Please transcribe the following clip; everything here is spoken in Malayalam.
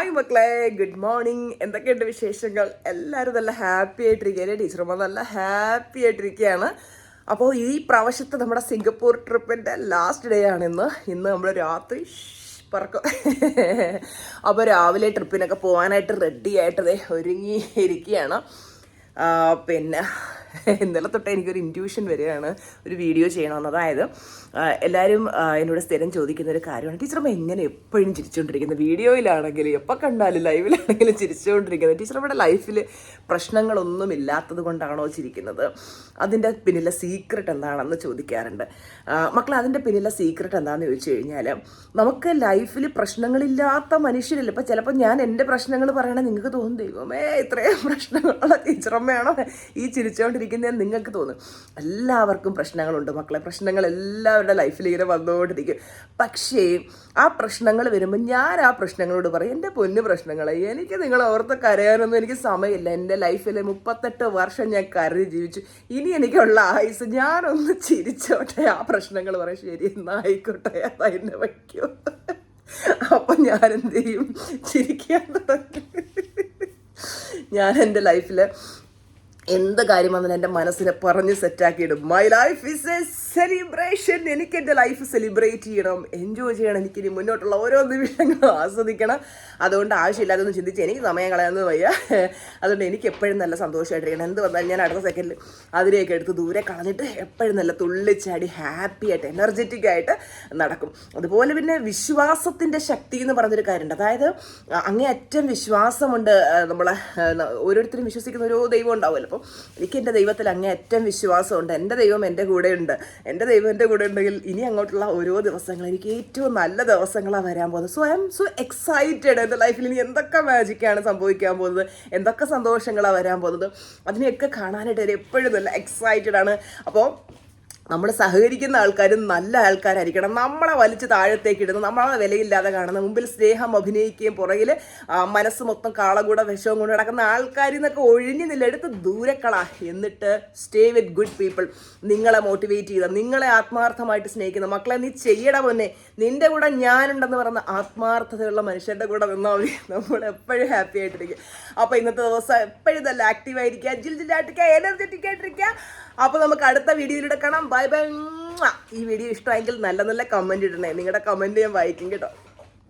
ഹായ് മക്കളെ. ഗുഡ് മോർണിംഗ് എന്തൊക്കെയുണ്ട് വിശേഷങ്ങൾ? എല്ലാവരും നല്ല ഹാപ്പി ആയിട്ടിരിക്കുകയല്ലേ ടീച്ചർമാർ നല്ല ഹാപ്പി ആയിട്ടിരിക്കുകയാണ്. അപ്പോൾ ഈ പ്രാവശ്യത്തെ നമ്മുടെ സിംഗപ്പൂർ ട്രിപ്പിന്റെ ലാസ്റ്റ് ഡേ ആണ് ഇന്ന്. ഇന്ന് നമ്മൾ രാത്രി പറക്കും. അപ്പോൾ രാവിലെ ട്രിപ്പിനൊക്കെ പോകാനായിട്ട് റെഡി ആയിട്ടതേ ഒരുങ്ങി ഇരിക്കുകയാണ് പിന്നെ ഇന്നലെ തൊട്ട് എനിക്കൊരു ഇന്റ്യൂഷൻ വരികയാണ് ഒരു വീഡിയോ ചെയ്യണമെന്ന്. അതായത് എല്ലാവരും എന്നോട് സ്ഥിരം ചോദിക്കുന്ന ഒരു കാര്യമാണ്. ടീച്ചറമ്മ എങ്ങനെ എപ്പോഴും ചിരിച്ചുകൊണ്ടിരിക്കുന്നത് വീഡിയോയിലാണെങ്കിലും എപ്പോൾ കണ്ടാലും ലൈവിലാണെങ്കിലും ചിരിച്ചുകൊണ്ടിരിക്കുന്നത് ടീച്ചറമ്മയുടെ ലൈഫിൽ പ്രശ്നങ്ങളൊന്നും ഇല്ലാത്തത് കൊണ്ടാണോ ചിരിക്കുന്നത്? അതിന്റെ പിന്നിലെ സീക്രട്ട് എന്താണെന്ന് ചോദിക്കാറുണ്ട്. മക്കളെ അതിന്റെ പിന്നിലെ സീക്രട്ട് എന്താണെന്ന് ചോദിച്ചു കഴിഞ്ഞാൽ നമുക്ക് ലൈഫിൽ പ്രശ്നങ്ങളില്ലാത്ത മനുഷ്യരില്ല? ഇപ്പം ചിലപ്പോൾ ഞാൻ എന്റെ പ്രശ്നങ്ങൾ പറയണേ നിങ്ങൾക്ക് തോന്നും ദൈവമേ ഇത്രയും പ്രശ്നങ്ങളുള്ള ടീച്ചറമ്മയാണോ ഈ ചിരിച്ചുകൊണ്ടിരിക്കുന്നതെന്ന് നിങ്ങൾക്ക് തോന്നും. എല്ലാവർക്കും പ്രശ്നങ്ങളുണ്ട് മക്കളെ. പ്രശ്നങ്ങൾ എല്ലാവരുടെ ലൈഫിൽ ഇങ്ങനെ വന്നുകൊണ്ടിരിക്കും. പക്ഷേ ആ പ്രശ്നങ്ങൾ വരുമ്പോൾ ഞാൻ ആ പ്രശ്നങ്ങളോട് പറയും എന്റെ പൊന്ന് പ്രശ്നങ്ങളെ എനിക്ക് നിങ്ങൾ ഓർത്ത് കരയാനൊന്നും എനിക്ക് സമയമില്ല. എന്റെ ലൈഫിൽ മുപ്പത്തെട്ട് വർഷം ഞാൻ കരുതി ജീവിച്ചു. ഇനി എനിക്കുള്ള ആയുസ് ഞാനൊന്ന് ചിരിച്ചോട്ടെ. ആ പ്രശ്നങ്ങൾ പറയും ശരി എന്നാ ആയിക്കോട്ടെ വയ്ക്കൂ. അപ്പം ഞാൻ എന്ത് ചെയ്യും? ചിരിക്കാൻ തുടങ്ങി. ഞാൻ എന്റെ ലൈഫിൽ എന്ത് കാര്യം വന്നാലും എന്റെ മനസ്സിനെ പറഞ്ഞ് സെറ്റാക്കിയിടും. My life is a celebration എനിക്ക് എന്റെ ലൈഫ് സെലിബ്രേറ്റ് ചെയ്യണം. എൻജോയ് ചെയ്യണം. എനിക്ക് എനിക്കിനി മുന്നോട്ടുള്ള ഓരോ നിമിഷങ്ങളും ആസ്വദിക്കണം. അതുകൊണ്ട് ആവശ്യമില്ലാതൊന്നും ചിന്തിച്ച് എനിക്ക് സമയം കളയാമെന്ന് വയ്യ. അതുകൊണ്ട് എനിക്ക് എപ്പോഴും നല്ല സന്തോഷമായിട്ടിരിക്കണം. എന്ത് വന്നാലും ഞാൻ അടുത്ത സെക്കൻഡിൽ അതിനെയൊക്കെ എടുത്ത് ദൂരെ കളഞ്ഞിട്ട് എപ്പോഴും നല്ല തുള്ളിച്ചാടി ഹാപ്പി ആയിട്ട് എനർജറ്റിക് ആയിട്ട് നടക്കും. അതുപോലെ പിന്നെ വിശ്വാസത്തിന്റെ ശക്തി എന്ന് പറഞ്ഞൊരു കാര്യമുണ്ട്. അതായത് അങ്ങേയറ്റം വിശ്വാസമുണ്ട് നമ്മളെ ഓരോരുത്തരും വിശ്വസിക്കുന്ന ഓരോ ദൈവം ഉണ്ടാവുമല്ലോ. എനിക്ക് എന്റെ ദൈവത്തിൽ അങ്ങേയറ്റം വിശ്വാസമുണ്ട്. എന്റെ ദൈവം എന്റെ കൂടെയുണ്ട്. എന്റെ ദൈവം എന്റെ കൂടെ ഉണ്ടെങ്കിൽ ഇനി അങ്ങോട്ടുള്ള ഓരോ ദിവസങ്ങൾ എനിക്ക് ഏറ്റവും നല്ല ദിവസങ്ങളാണ് വരാൻ പോകുന്നത്. So I'm so excited എന്റെ ലൈഫിൽ ഇനി എന്തൊക്കെ മാജിക്കാണ് സംഭവിക്കാൻ പോകുന്നത്? എന്തൊക്കെ സന്തോഷങ്ങളാണ് വരാൻ പോകുന്നത്? അതിനെയൊക്കെ കാണാനായിട്ട് എപ്പോഴും നല്ല എക്സൈറ്റഡ് ആണ്. അപ്പോൾ നമ്മൾ സഹകരിക്കുന്ന ആൾക്കാരും നല്ല ആൾക്കാരായിരിക്കണം. നമ്മളെ വലിച്ച് താഴത്തേക്ക് ഇടുന്ന. നമ്മളെ വിലയില്ലാതെ കാണുന്ന. മുമ്പിൽ സ്നേഹം അഭിനയിക്കുകയും പുറകിൽ മനസ്സ് മൊത്തം കാളകൂട വിഷവും കൊണ്ട് നടക്കുന്ന ആൾക്കാരിൽ നിന്നൊക്കെ ഒഴിഞ്ഞു നിലെടുത്ത് ദൂരക്കള എന്നിട്ട് സ്റ്റേ വിത്ത് ഗുഡ് പീപ്പിൾ നിങ്ങളെ മോട്ടിവേറ്റ് ചെയ്ത നിങ്ങളെ ആത്മാർത്ഥമായിട്ട് സ്നേഹിക്കുന്ന മക്കളെ നീ ചെയ്യട പൊന്നെ. നിന്റെ കൂടെ ഞാനുണ്ടെന്ന് പറയുന്ന ആത്മാർത്ഥതയുള്ള മനുഷ്യരുടെ കൂടെ നിന്നാൽ മതി. നമ്മൾ എപ്പോഴും ഹാപ്പി ആയിട്ടിരിക്കും അപ്പോൾ ഇന്നത്തെ ദിവസം എപ്പോഴും നല്ല ആക്റ്റീവ് ആയിരിക്കുക. ജിൽ ജില്ലായിട്ടിരിക്കുക. എനർജറ്റിക് ആയിട്ടിരിക്കുക. അപ്പോൾ നമുക്ക് അടുത്ത വീഡിയോയിലൂടെ കാണാം. Bye bye. ഈ വീഡിയോ ഇഷ്ടമായെങ്കിൽ നല്ല നല്ല കമന്റ് ഇടണേ. നിങ്ങളുടെ കമന്റ് ഞാൻ വായിക്കും കേട്ടോ.